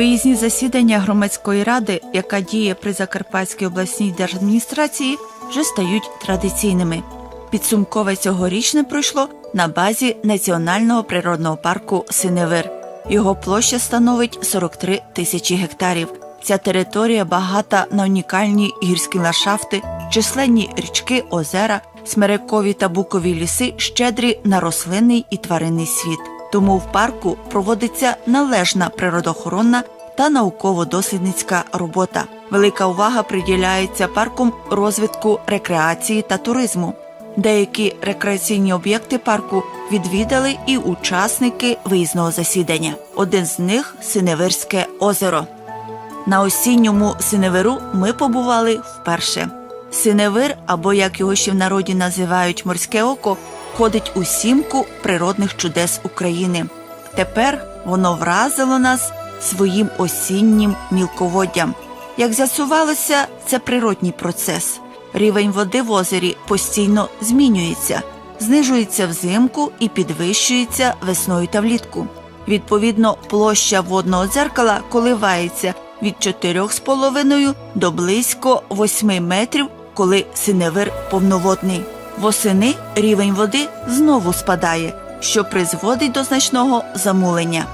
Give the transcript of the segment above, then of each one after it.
Виїзні засідання громадської ради, яка діє при Закарпатській обласній держадміністрації, вже стають традиційними. Підсумкове цьогорічне пройшло на базі Національного природного парку Синевир. Його площа становить 43 тисячі гектарів. Ця територія багата на унікальні гірські ландшафти, численні річки, озера, смерекові та букові ліси, щедрі на рослинний і тваринний світ. Тому в парку проводиться належна природоохоронна та науково-дослідницька робота. Велика увага приділяється парком розвитку рекреації та туризму. Деякі рекреаційні об'єкти парку відвідали і учасники виїзного засідання. Один з них Синевирське озеро. На осінньому синеверу ми побували вперше. Синевир, або як його ще в народі називають морське око, входить у сімку природних чудес України. Тепер воно вразило нас своїм осіннім мілководдям. Як з'ясувалося, це природній процес. Рівень води в озері постійно змінюється, знижується взимку і підвищується весною та влітку. Відповідно, площа водного дзеркала коливається від 4,5 до близько 8 метрів, коли синевир повноводний. Восени рівень води знову спадає, що призводить до значного замулення.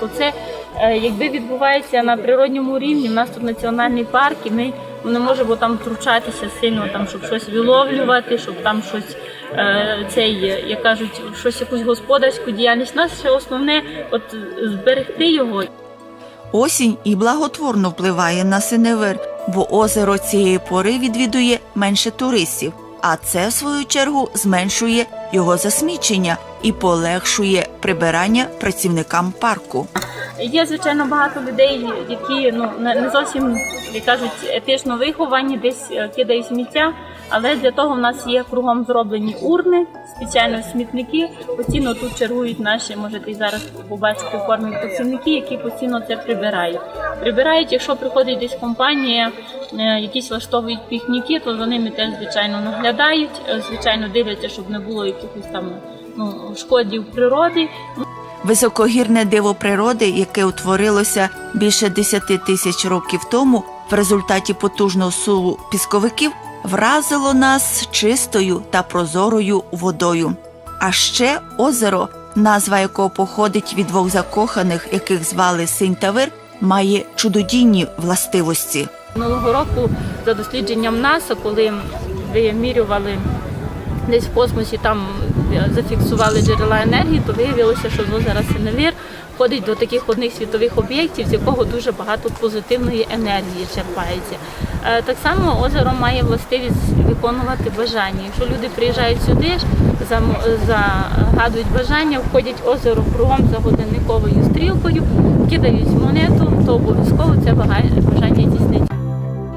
то це е, якби відбувається на природньому рівні. У нас тут національний парк, і ми не можемо там втручатися сильно, там щоб щось виловлювати, щоб там щось е, цей, як кажуть, щось якусь господарську діяльність. У нас ще основне от зберегти його. Осінь і благотворно впливає на синевир, бо озеро цієї пори відвідує менше туристів, а це, в свою чергу, зменшує його засмічення і полегшує прибирання працівникам парку. Є звичайно багато людей, які ну не зовсім як кажуть етично виховані, десь е, кидають сміття. Але для того в нас є кругом зроблені урни, спеціально смітники. Постійно тут чергують наші, можете і зараз побачити в формі працівники, які постійно це прибирають. Прибирають, якщо приходить десь компанія, якісь влаштовують пікніки, то за ними теж звичайно наглядають. е, Звичайно, дивляться, щоб не було якихось там ну шкодів природи. Високогірне диво природи, яке утворилося більше 10 тисяч років тому в результаті потужного суву пісковиків, вразило нас чистою та прозорою водою. А ще озеро, назва якого походить від двох закоханих, яких звали Синь та Вир, має чудодійні властивості. Минулого року за дослідженням НАСА, коли вимірювали десь в космосі, там е, зафіксували джерела енергії, то виявилося, що з озера Синевір входить до таких одних світових об'єктів, з якого дуже багато позитивної енергії черпається. Е, Так само озеро має властивість виконувати бажання. Якщо люди приїжджають сюди, загадують бажання, входять озеро кругом за годинниковою стрілкою, кидають монету, то обов'язково це бажання здійснить.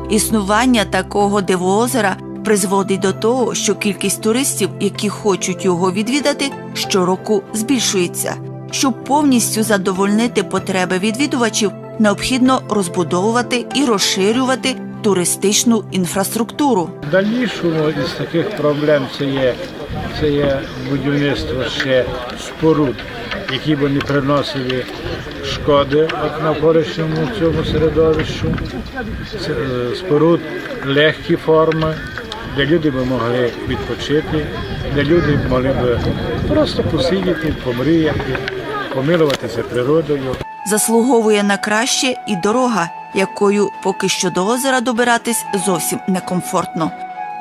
Існування такого дивоозера призводить до того, що кількість туристів, які хочуть його відвідати, щороку збільшується. Щоб повністю задовольнити потреби відвідувачів, необхідно розбудовувати і розширювати туристичну інфраструктуру. Дальнішому із таких проблем це є, це є будівництво ще споруд, які б не приносили шкоди от навколишньому цьому середовищу. Е, споруд легкі форми, де люди би могли відпочити, де люди могли б просто посидіти, помріяти, помилуватися природою. Заслуговує на краще і дорога, якою поки що до озера добиратись зовсім некомфортно.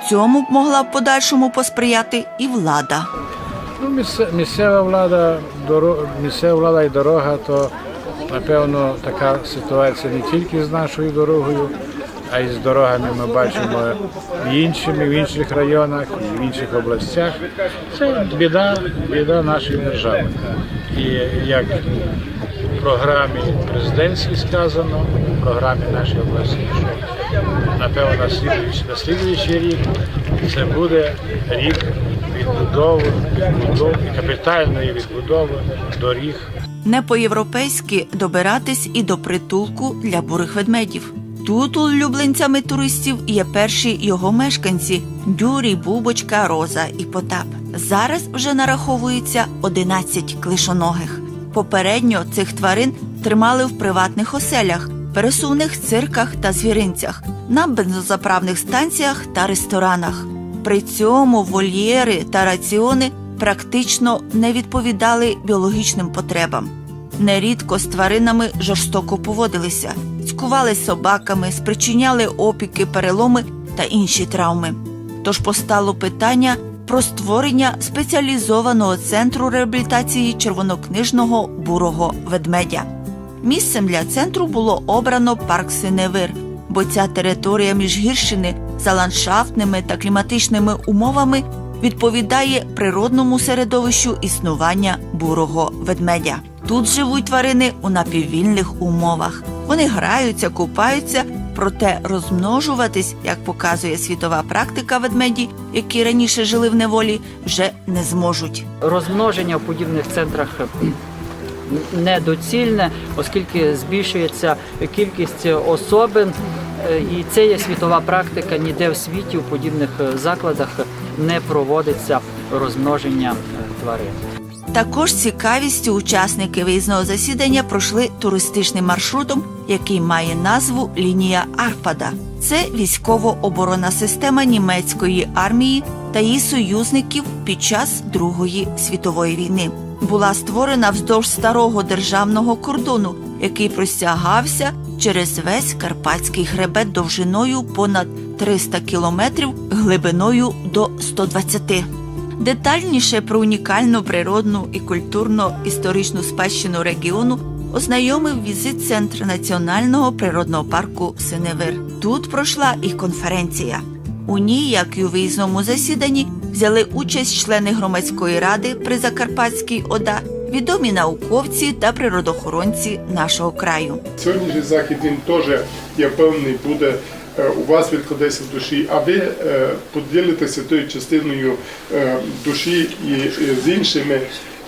Цьому б могла в подальшому посприяти і влада. Ну, місцева влада, доро- місцева влада і дорога, то напевно така ситуація не тільки з нашою дорогою, а й з дорогами ми бачимо і іншими в інших районах, в інших областях. Це біда, біда нашої держави. І як в програмі президентській сказано, в програмі нашої області, що напевно на на слідуючий рік це буде рік відбудови, відбудови, капітальної відбудови доріг. Не по-європейськи добиратись і до притулку для бурих ведмедів. Тут улюбленцями туристів є перші його мешканці Дюрій, Бубочка, Роза і Потап. Зараз вже нараховується 11 клишоногих. Попередньо цих тварин тримали в приватних оселях, пересувних цирках та звіринцях, на бензозаправних станціях та ресторанах. При цьому вольєри та раціони практично не відповідали біологічним потребам. Нерідко з тваринами жорстоко поводилися, цькували собаками, спричиняли опіки, переломи та інші травми. Тож постало питання про створення спеціалізованого центру реабілітації червонокнижного бурого ведмедя. Місцем для центру було обрано парк Синевир, бо ця територія Міжгірщини за ландшафтними та кліматичними умовами відповідає природному середовищу існування бурого ведмедя. Тут живуть тварини у напіввільних умовах. Вони граються, купаються, проте розмножуватись, як показує світова практика ведмеді, які раніше жили в неволі, вже не зможуть. розмноження в подібних центрах недоцільне, оскільки збільшується кількість особин, е, і це є світова практика. Ніде в світі у подібних е, закладах не проводиться розмноження е, тварин. Також цікавістю учасники виїзного засідання пройшли туристичним маршрутом, який має назву Лінія Арпада. Це військово-оборонна система німецької армії та її союзників під час Другої світової війни. Була створена вздовж старого державного кордону, який простягався через весь карпатський хребет довжиною понад 300 кілометрів, глибиною до 120. Детальніше про унікальну природну і культурно-історичну спадщину регіону ознайомив візит Центр національного природного парку Синевир. Тут пройшла і конференція. У ній, як і у виїзному засіданні, взяли участь члени громадської ради при Закарпатській ОДА, відомі науковці та природоохоронці нашого краю. Сьогоднішній захід він теж, я певний, буде е, у вас відкладеться в душі, а ви е, поділитеся тою частиною е, душі і, з іншими.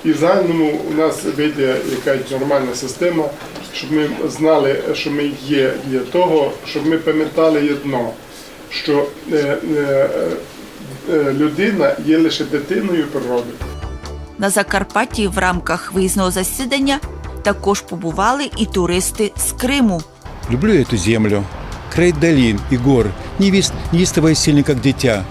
І в загальному у нас вийде якась нормальна система, щоб ми знали, що ми є для того, щоб ми пам'ятали одно, що людина є лише дитиною природи. На Закарпатті в рамках виїзного засідання також побували і туристи з Криму. Люблю эту землю. Край долин и гор, неистовая сильно, как дитя.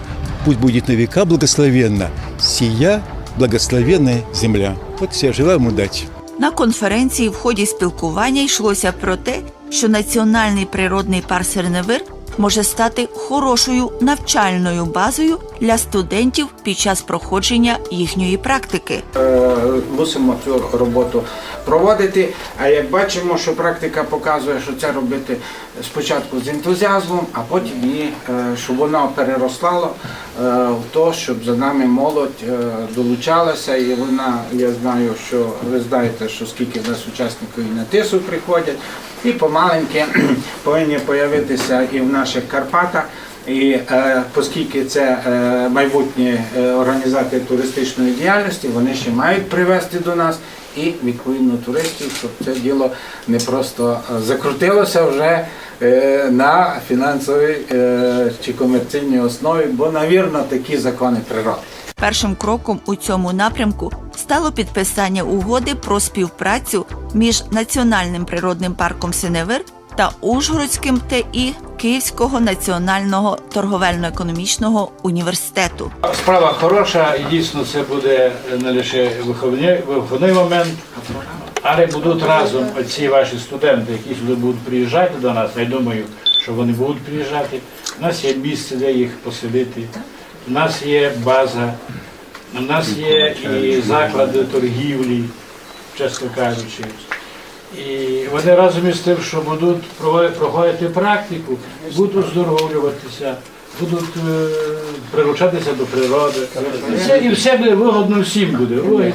Пусть будет на века благословенна сия благословенная земля. Вот все, желаю вам удачи. На конференції в ході спілкування йшлося про те, що національний природний парк Серневир може стати хорошою навчальною базою для студентів під час проходження їхньої практики. Е, мусимо цю роботу проводити. А як бачимо, що практика показує, що це робити спочатку з ентузіазмом, а потім і е, щоб воно переросло е, в те, щоб за нами молодь долучалася. І вона, я знаю, що ви знаєте, що скільки в нас учасників і на тису приходять, і помаленьки повинні появитися і в наших Карпатах. І е, оскільки це е, майбутні е, організатори туристичної діяльності, вони ще мають привезти до нас і відповідно туристів, щоб це діло не просто закрутилося вже на фінансовій чи комерційній основі, бо, навірно, такі закони природи. Першим кроком у цьому напрямку стало підписання угоди про співпрацю між Національним природним парком Синевир та Ужгородським ТІ Київського національного торговельно-економічного університету. Справа хороша, і дійсно це буде не лише виховний, виховний момент, але будуть разом ці ваші студенти, які сюди будуть приїжджати до нас. Я думаю, що вони будуть приїжджати. У нас є місце, де їх поселити. У нас є база, у нас є і заклади торгівлі, чесно кажучи. І вони разом із тим, що будуть проходити практику, будуть оздоровлюватися, будуть е, приручатися до природи. І все, і все буде вигодно всім буде.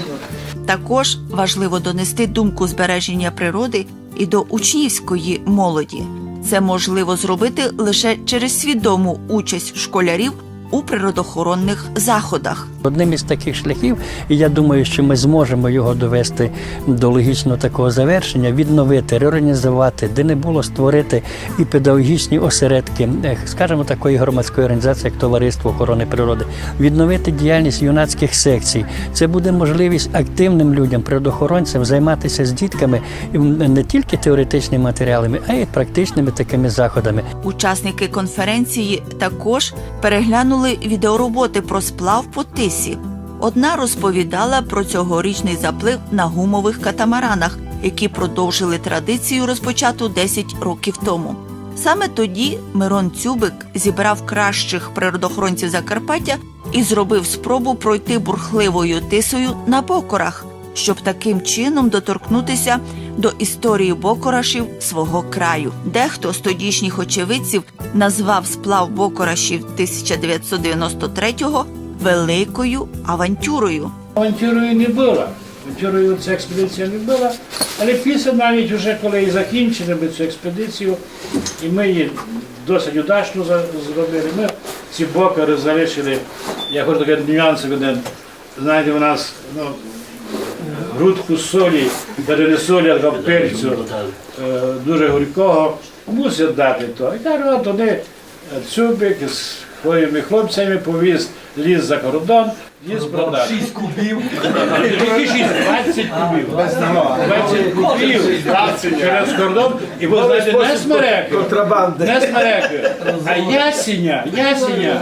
Також важливо донести думку збереження природи і до учнівської молоді. Це можливо зробити лише через свідому участь школярів у природоохоронних заходах. Одним із таких шляхів, і я думаю, що ми зможемо його довести до логічного такого завершення, відновити, реорганізувати, де не було створити і педагогічні осередки, скажімо, такої громадської організації, як Товариство охорони природи, відновити діяльність юнацьких секцій. Це буде можливість активним людям, природоохоронцям займатися з дітками не тільки теоретичними матеріалами, а й практичними такими заходами. Учасники конференції також переглянули відеороботи про сплав по тисі. Одна розповідала про цьогорічний заплив на гумових катамаранах, які продовжили традицію, розпочату 10 років тому. Саме тоді Мирон Цюбик зібрав кращих природоохоронців Закарпаття і зробив спробу пройти бурхливою тисою на бокорах, щоб таким чином доторкнутися до історії бокорашів свого краю. Дехто з тодішніх очевидців назвав сплав бокорашів 1993-го великою авантюрою. Авантюрою не було. Авантюрою ця експедиція не була. Але після навіть вже коли і закінчили ми цю експедицію, і ми її досить удачно зробили. Ми ці бокери залишили, я хочу такий нюанс один. Знаєте, у нас ну, грудку солі, солі, а перцю, е, дуже горького, мусять дати то. І так от вони е, цюбик з своїми хлопцями повіз ліс за кордон, ліс продав. 6 кубів. Які 6? 20 кубів. 20 кубів через кордон. І ви знаєте, не смереки, не смереки, а ясеня, ясеня.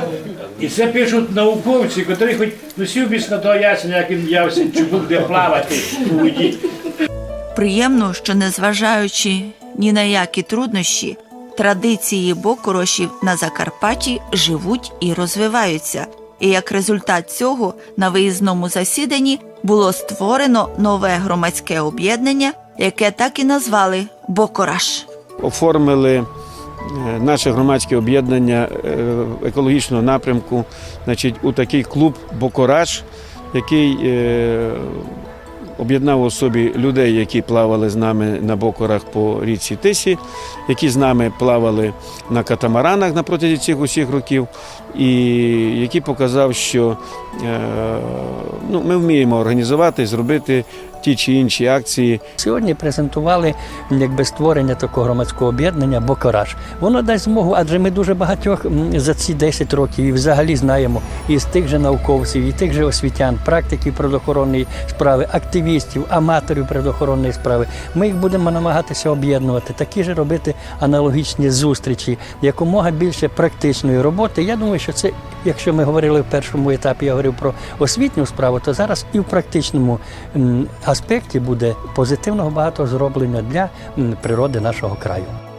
І це пишуть науковці, котрі хоч ну сів біс на того ясеня, як він явся, чи буде плавати у воді. Приємно, що незважаючи ні на які труднощі, традиції бокорошів на Закарпатті живуть і розвиваються. І як результат цього на виїзному засіданні було створено нове громадське об'єднання, яке так і назвали Бокораш. оформили е, наше громадське об'єднання е, екологічного напрямку значить, у такий клуб Бокораж, який е, об'єднав у собі людей, які плавали з нами на бокорах по річці Тисі, які з нами плавали на катамаранах на протязі цих усіх років, і який показав, що е, ну, ми вміємо організувати, зробити ті чи інші акції, Сьогодні презентували якби створення такого громадського об'єднання Бокораж. Воно дасть змогу, адже ми дуже багатьох за ці 10 років і взагалі знаємо і з тих же науковців, і тих же освітян, практиків природоохоронної справи, активістів, аматорів природоохоронної справи. Ми їх будемо намагатися об'єднувати, такі ж робити аналогічні зустрічі, якомога більше практичної роботи. Я думаю, що це, якщо ми говорили в першому етапі, я говорив про освітню справу, то зараз і в практичному аспекті буде позитивного багато зроблення для природи нашого краю.